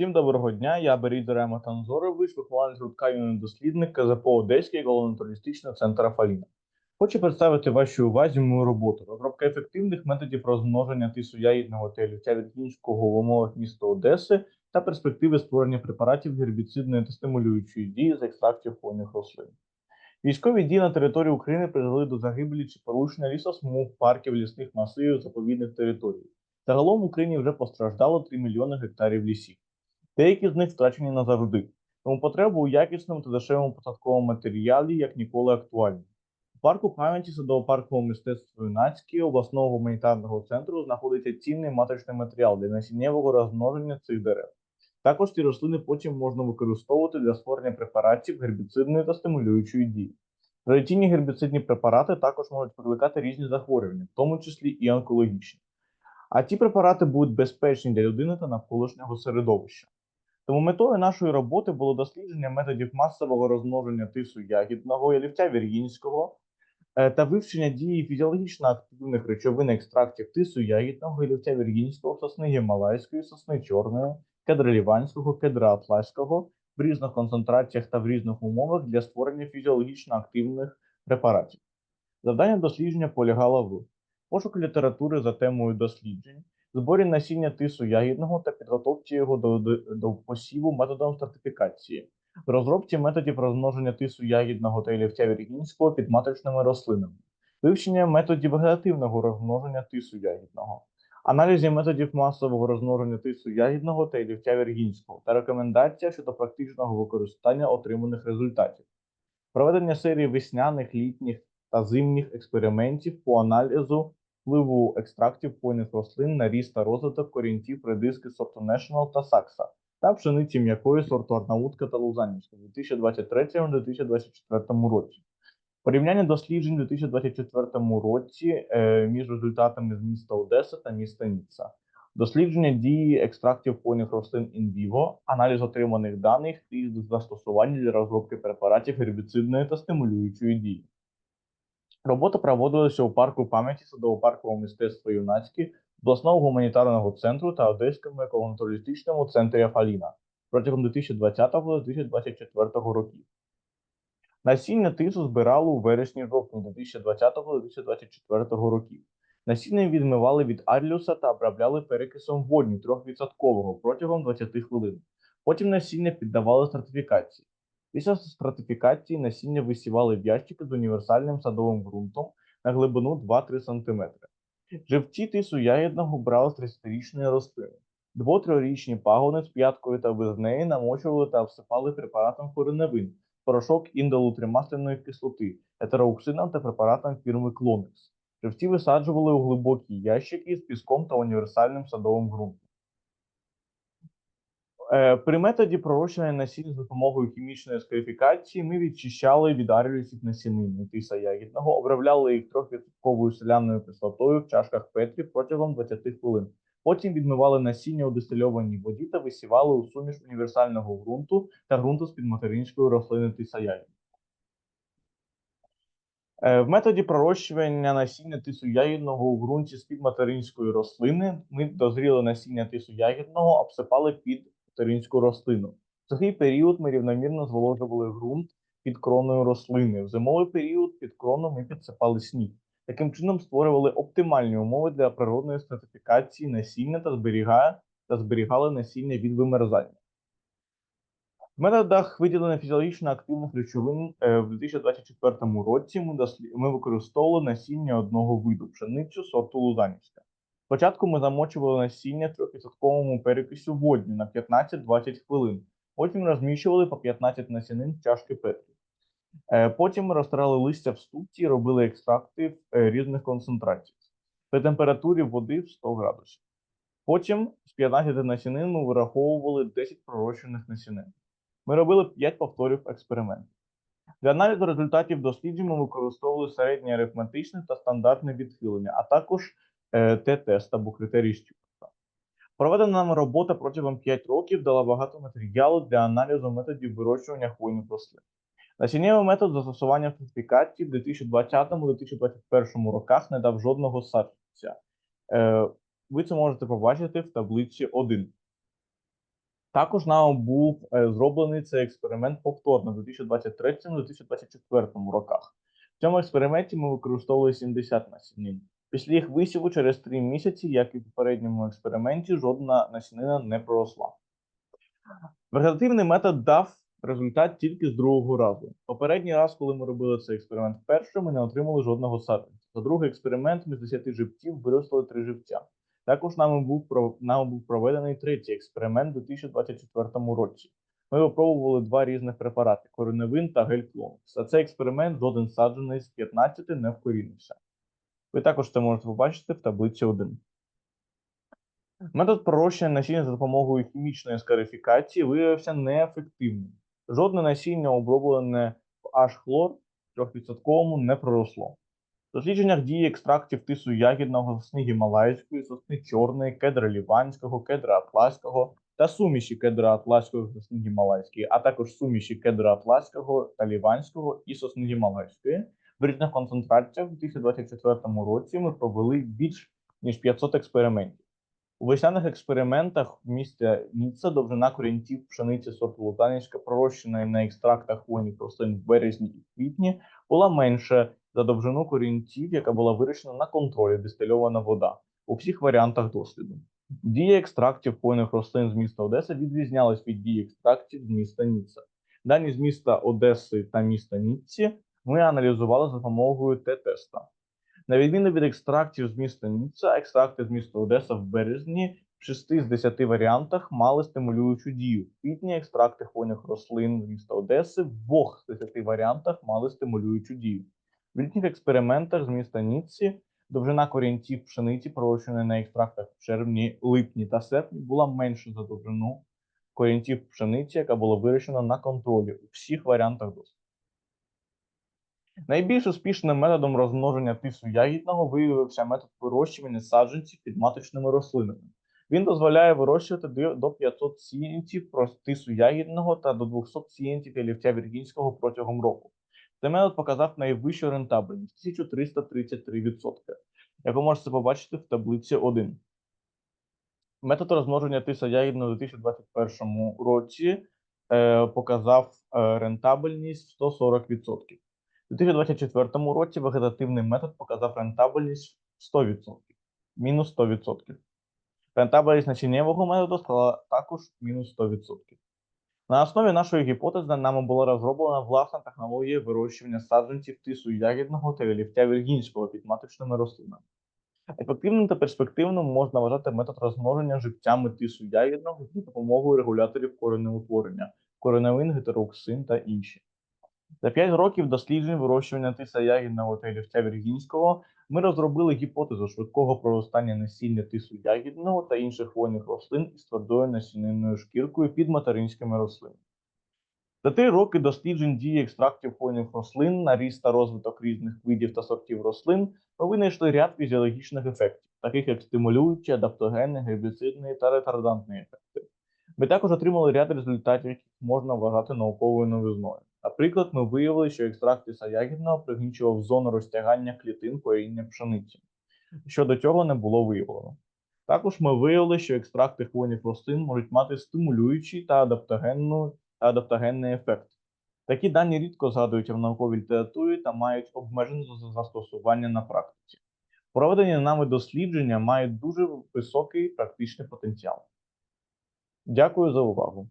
Всім доброго дня, я Берідзе Рема Танзорович, вихованець гуртка юний дослідник КЗП Одеський головно-натуралістичний центр Афаліна. Хочу представити вашій увазі мою роботу. Розробка ефективних методів розмноження тису ягідного та олівця віргінського в умовах міста Одеси та перспективи створення препаратів гербіцидної та стимулюючої дії з екстрактів хвойних рослин. Військові дії на території України призвели до загибелі чи порушення лісосмуг, парків, лісних масивів, заповідних територій. Загалом в Україні вже постраждало 3 мільйони гектарів лісів. Деякі з них втрачені назавжди, тому потреба у якісному та дешевому посадковому матеріалі як ніколи актуальна. У парку пам'яті садово-паркового мистецтва Юнацький обласного гуманітарного центру знаходиться цінний матричний матеріал для насіннєвого розмноження цих дерев. Також ці рослини потім можна використовувати для створення препаратів гербіцидної та стимулюючої дії. Традиційні гербіцидні препарати також можуть викликати різні захворювання, в тому числі і онкологічні. А ті препарати будуть безпечні для людини та навколишнього середовища. Тому метою нашої роботи було дослідження методів масового розмноження тису ягідного, ялівця віргінського е, та вивчення дії фізіологічно активних речовин екстрактів тису ягідного, ялівця віргінського, сосни гімалайської, сосни чорної, кедра ліванського, кедра атласького в різних концентраціях та в різних умовах для створення фізіологічно активних препаратів. Завдання дослідження полягало в пошуку літератури за темою досліджень, зборі насіння тису ягідного та підготовці його до, до, до посіву методом стратифікації, розробці методів розмноження тису ягідного та олівця віргінського під матричними рослинами, вивчення методів вегетативного розмноження тису ягідного, аналізі методів масового розмноження тису ягідного та олівця віргінського та рекомендація щодо практичного використання отриманих результатів, проведення серії весняних, літніх та зимніх експериментів по аналізу впливу екстрактів хвойних рослин на ріст та розвиток корінців редиски сорту National та Сакса та пшениці м'якої сорту Арнаутка та Лузанівська у 2023-2024 році. Порівняння досліджень у 2024 році е, між результатами з міста Одеса та міста Ніцца. Дослідження дії екстрактів хвойних рослин vivo, аналіз отриманих даних і застосування для розробки препаратів гербіцидної та стимулюючої дії. Робота проводилася у парку пам'яті садово-паркового мистецтва Юнацький, обласного гуманітарного центру та Одеському екологічному центрі Афаліна протягом 2020-2024 років. Насіння тису збирали у вересні-жовтні 2020-2024 років. Насіння відмивали від арлюса та обробляли перекисом водню 3% протягом 20 хвилин. Потім насіння піддавали стратифікації. Після стратифікації насіння висівали в ящики з універсальним садовим ґрунтом на глибину 2-3 см. Живці тису ягідного брали з 30-річної рослини. Дво-трирічні пагони з п'яткою та без неї намочували та всипали препаратом кореневин, порошок індолу тримасляної кислоти, етероуксином та препаратом фірми Клонекс. Живці висаджували у глибокі ящики з піском та універсальним садовим ґрунтом. Е, При методі пророщення насіння з допомогою хімічної скарифікації ми відчищали від арілісів насінини тиса ягідного, обробляли їх 3% селяною кислотою в чашках Петрі протягом 20 хвилин. Потім відмивали насіння у дистильованій воді та висівали у суміш універсального ґрунту та ґрунту з-під материнської рослини тиса. Е, В методі пророщування насіння тису ягідного у ґрунті з-під материнської рослини ми дозріле насіння тису ягідного обсипали під материнську рослину. В сухий період ми рівномірно зволожували ґрунт під кроною рослини. В зимовий період під крону ми підсипали сніг. Таким чином створювали оптимальні умови для природної стратифікації насіння та зберігає та зберігали насіння від вимерзання. В методах виділення фізіологічно активних речовин е, в 2024 році ми використовували насіння одного виду пшеницю сорту Лузанівська. Спочатку ми замочували насіння 3% перекисю водню на 15-20 хвилин. Потім розміщували по 15 насінин чашки Петрі. Е, Потім ми розтирали листя в ступці і робили екстракти е, різних концентраціях при температурі води в 100 градусів. Потім з 15 насінин ми вираховували 10 пророщених насінин. Ми робили 5 повторів експерименту. Для аналізу результатів досліджень ми використовували середнє арифметичне та стандартне відхилення, а також е, Т-тест або критерій Стюарта. Проведена нами робота протягом 5 років дала багато матеріалу для аналізу методів вирощування хвойних рослин. Насіннєвий метод застосування фальсифікації в 2020-2021 роках не дав жодного саджанця. Е, ви це можете побачити в таблиці 1. Також нами був е, зроблений цей експеримент повторно в 2023-2024 роках. В цьому експерименті ми використовували 70 насінин. Після їх висіву через 3 місяці, як і в попередньому експерименті, жодна насінина не проросла. Вегетативний метод дав результат тільки з другого разу. Попередній раз, коли ми робили цей експеримент вперше, ми не отримали жодного саджанця. За другий експеримент ми з 10 живців виростили 3 живця. Також нами був, нами був проведений третій експеримент у 2024 році. Ми випробували два різних препарати кореневин та гель-клон. За цей експеримент жоден саджаний з 15 не вкорінився. Ви також це можете побачити в таблиці 1. Метод пророщення насіння за допомогою хімічної скарифікації виявився неефективним. Жодне насіння, оброблене в H-хлор 3% не проросло. В дослідженнях дії екстрактів тису ягідного, сосни гімалайської, сосни чорної, кедра ліванського, кедра атласького та суміші кедра атласького і сосни гімалайської, а також суміші кедра атласького та ліванського і сосни гімалайської. В різних концентраціях у 2024 році ми провели більш ніж 500 експериментів. У весняних експериментах в місті Ніцца довжина корінців пшениці сорту Лутанівська, пророщеної на екстрактах хвойних рослин в березні і квітні, була менше за довжину корінців, яка була вирощена на контролі дистильована вода у всіх варіантах досліду. Дія екстрактів хвойних рослин з міста Одеса відрізнялась від дії екстрактів з міста Ніцца. Дані з міста Одеси та міста Ніцці ми аналізували за допомогою Т-теста. На відміну від екстрактів з міста Ніцца, екстракти з міста Одеса в березні в 6 з 10 варіантах мали стимулюючу дію. В квітні екстракти хвойних рослин з міста Одеси в 2 з 10 варіантах мали стимулюючу дію. В літніх експериментах з міста Ніцці довжина корінців пшениці, пророщеної на екстрактах в червні, липні та серпні, була менша за довжину корінців пшениці, яка була вирощена на контролі у всіх варіантах досвіду. Найбільш успішним методом розмноження тису ягідного виявився метод вирощування саджанців під маточними рослинами. Він дозволяє вирощувати до до 500 сіянців тису ягідного та до 200 сіянців ялівця віргінського протягом року. Цей метод показав найвищу рентабельність 1333%, як ви можете побачити в таблиці 1. Метод розмноження тиса ягідного у 2021 році е, показав е, рентабельність 140%. У 2024 році вегетативний метод показав рентабельність 100%, мінус 100%. Рентабельність насіннєвого методу стала також мінус 100%. На основі нашої гіпотези нами була розроблена власна технологія вирощування саджанців тису ягідного та олівця віргінського під маточними рослинами. Ефективним та перспективним можна вважати метод розмноження живцями тису ягідного за допомогою регуляторів коренеутворення, кореневин, гетероксин та інші. За 5 років досліджень вирощування тиса ягідного та олівця віргінського ми розробили гіпотезу швидкого проростання насіння тису ягідного та інших хвойних рослин із твердою насіннинною шкіркою під материнськими рослинами. За три роки досліджень дії екстрактів хвойних рослин на ріст та розвиток різних видів та сортів рослин ми винайшли ряд фізіологічних ефектів, таких як стимулюючі, адаптогенні, гербіцидні та ретардантні ефекти. Ми також отримали ряд результатів, яких можна вважати науковою новизною. Наприклад, ми виявили, що екстракт тиса ягідного пригнічував зону розтягання клітин коріння пшениці, що до цього не було виявлено. Також ми виявили, що екстракти хвойних рослин можуть мати стимулюючий та адаптогенну адаптогенний ефект. Такі дані рідко згадуються в науковій літературі та мають обмежене застосування на практиці. Проведені нами дослідження мають дуже високий практичний потенціал. Дякую за увагу.